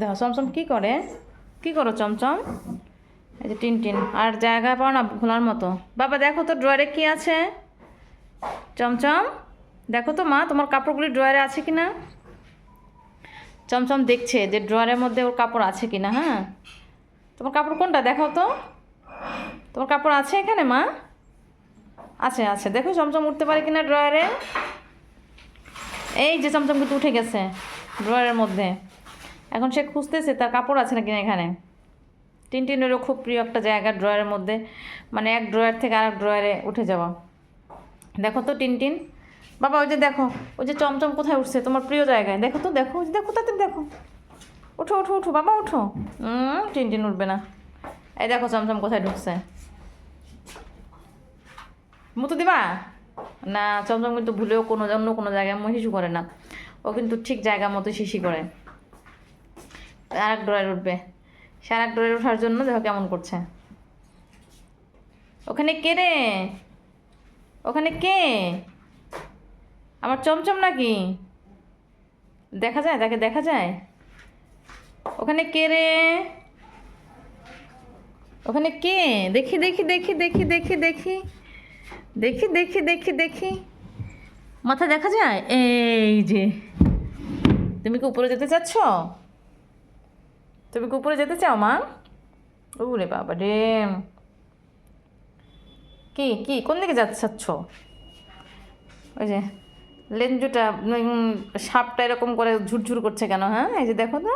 দেখো, চমচম কি করে? কি করো চমচম? এই যে টিন টিন। আর জায়গা পাও না খোলার মতো। বাবা, দেখো তো ড্রয়ারে কি আছে? চমচম, দেখো তো মা, তোমার কাপড়গুলি ড্রয়ারে আছে কি না চমচম দেখছে যে ড্রয়ারের মধ্যে ওর কাপড় আছে কি না হ্যাঁ? তোমার কাপড় কোনটা দেখাও তো? তোমার কাপড় আছে এখানে, মা? আছে আছে। দেখো চমচম উঠতে পারে কিনা ড্রয়ারে এই যে চমচম কিন্তু উঠে গেছে ড্রয়ারের মধ্যে। এখন সে খুঁজতেছে, তার কাপড় আছে না এখানে? টিনটিনেরও খুব প্রিয় একটা জায়গা ড্রয়ারের মধ্যে। মানে এক ড্রয়ার থেকে আরেক ড্রয়ারে উঠে যাওয়া। দেখো তো টিনটিন। বাবা, ওই যে দেখো, ওই যে চমচম কোথায় উঠছে? তোমার প্রিয় জায়গায়। দেখো তো, দেখো দেখো, তাতে দেখো। উঠো উঠো উঠো, বাবা, উঠো। টিনটিন উঠবে না। এই দেখো চমচম কোথায় ঢুকছে। মুতো দিবা? না, চমচম কিন্তু ভুলেও কোনো অন্য কোনো জায়গায় শিশু করে না। ও কিন্তু ঠিক জায়গা মতো শিশি করে। আর এক উঠবে। সে আর এক ওঠার জন্য দেখো কেমন করছে। ওখানে কে রে? ওখানে কে? আমার চমচম নাকি? দেখা যায়? তাকে দেখা যায়? ওখানে কে রে? ওখানে কে? দেখি দেখি দেখি দেখি দেখি দেখি। দেখি দেখি দেখি দেখি। মাথা দেখা যায়? এই যে। তুমি কি উপরে যেতে চাচ্ছ? তুমি কি উপরে যেতে চাও, মা? ওরে বাবা রে। কি কি, কোন দিকে যেতে চাচ্ছ? ওই যে লেঞ্জুটা সাপটা এরকম করে ঝুরঝুর করছে কেন হ্যাঁ? এই যে দেখো তো।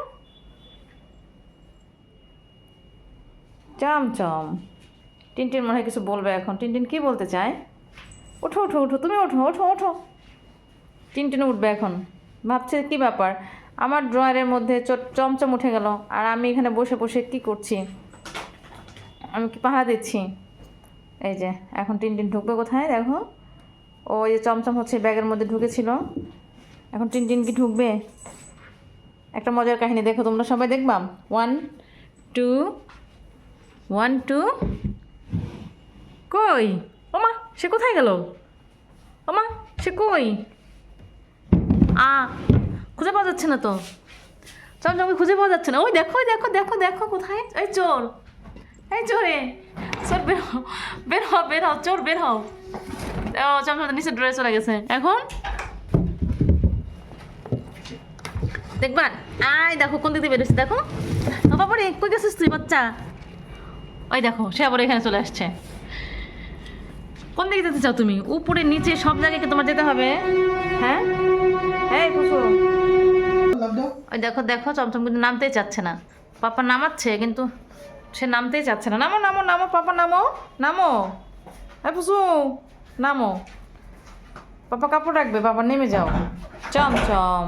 চমচম। টিনটিন মনে হয় কিছু বলবে এখন। টিনটিন কি বলতে চায়? ওঠো ওঠো ওঠো, তুমি ওঠো ওঠো ওঠো। টিনটিন উঠবে এখন। ভাবছে কি ব্যাপার? আমার ড্রয়ারের মধ্যে চমচম উঠে গেল, আর আমি এখানে বসে বসে কি করছি? আমি কি পাহারা দিচ্ছি? এই যে, এখন টিনটিন ঢুকবে কোথায়? দেখো। ও এই যে চমচম হচ্ছে, ব্যাগের মধ্যে ঢুকেছিল। এখন টিনটিন কি ঢুকবে? একটা মজার কাহিনী দেখো, তোমরা সবাই দেখবাম ওয়ান টু ওয়ান টু কই? ওমা, সে কোথায় গেল? ওমা, সে কই? আ খুঁজে পাওয়া যাচ্ছে না তো। চমচমকে খুঁজে পাওয়া যাচ্ছে না। ওই দেখো দেখো দেখো দেখো কোথায়? এই চোর। এই চোরে। চোর, বের হও বের হও বের হও, চোর, বের হও। ও চমচম নিচে ড্রে চলে গেছে। এখন? দেখবা? আয়, দেখো, কোন দিক দিয়ে বেরোচ্ছে দেখো। বাবা রে, কই গেছিস তুই, বাচ্চা? ওই দেখো, সে আবার এখানে চলে আসছে। কোন দিকে যেতে চাও তুমি? উপরে, নিচে, সব জায়গায় তোমার যেতে হবে? হ্যাঁ? এই কুসু ওই দেখো দেখো, চমচম কিন্তু নামতেই চাচ্ছে না। পাপা নামাচ্ছে, কিন্তু সে নামতেই চাচ্ছে না। নামো নামো নামো, পাপা, নামো নামো। এই পুসু, নামো। পাপা কাপড় রাখবে, বাবা, নেমে যাও। চমচম।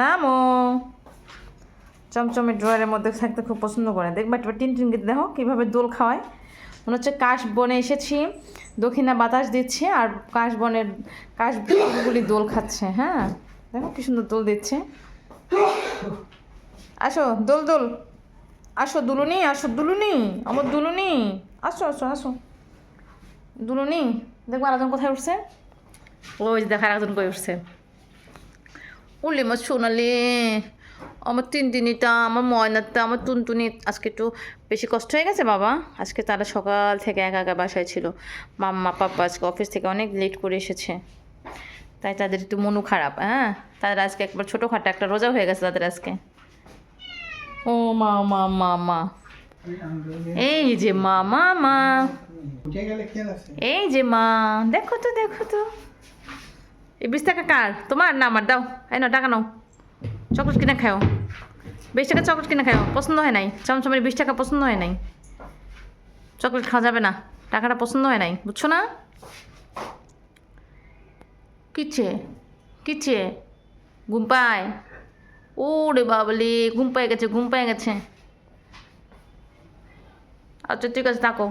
নামো। চমচমের ড্রয়ারের মধ্যে থাকতে খুব পছন্দ করে। দেখবা একবার টিন টিন দেখো, কীভাবে দোল খাওয়ায়। মনে হচ্ছে কাশ বনে এসেছি, দক্ষিণা বাতাস দিচ্ছে, আর কাশ বনের কাশ গুলি দোল খাচ্ছে হ্যাঁ? দেখো কি সুন্দর দোল দিচ্ছে। আসো, দোল দোল। আসো, দুলুনি আসো, দুলুনি, আমার দুলুনি। আসো আসো আসো। দুলুনি, দেখব আরেকজন কোথায় উঠছে? ওই যে দেখা আরেকজন কই উঠছে। উলি আমার সোনালি, আমার তিনটিনিটা আমার ময়নাটা আমার টুনটুনি, আজকে একটু বেশি কষ্ট হয়ে গেছে বাবা। আজকে তারা সকাল থেকে একা একা বাসায় ছিল। মাম্মা পাপ্পা আজকে অফিস থেকে অনেক লেট করে এসেছে। তাই তাদের একটু মনু খারাপ হ্যাঁ? তাদের আজকে একবার ছোটোখাটো একটা রোজা হয়ে গেছে তাদের আজকে। ও মা মা মা মা। এই যে মা মা মা। এই যে মা, দেখো তো দেখো তো। এই বিশ টাকা কার? তোমার না, আমার দাও। এই নাও, টাকা নাও। চকলেট কিনে খাও। বিশ টাকা চকলেট কিনে খাও। পছন্দ হয় নাই? চমচমের বিশ টাকা পছন্দ হয় নাই? চকলেট খাওয়া যাবে না। টাকাটা পছন্দ হয় নাই? বুঝছ না? কিচ্ছে কিচ্ছে ঘুম পায়? রে বাবলি, ঘুম পায় গেছে, ঘুম পায় গেছে। আচ্ছা ঠিক আছে, থাকো।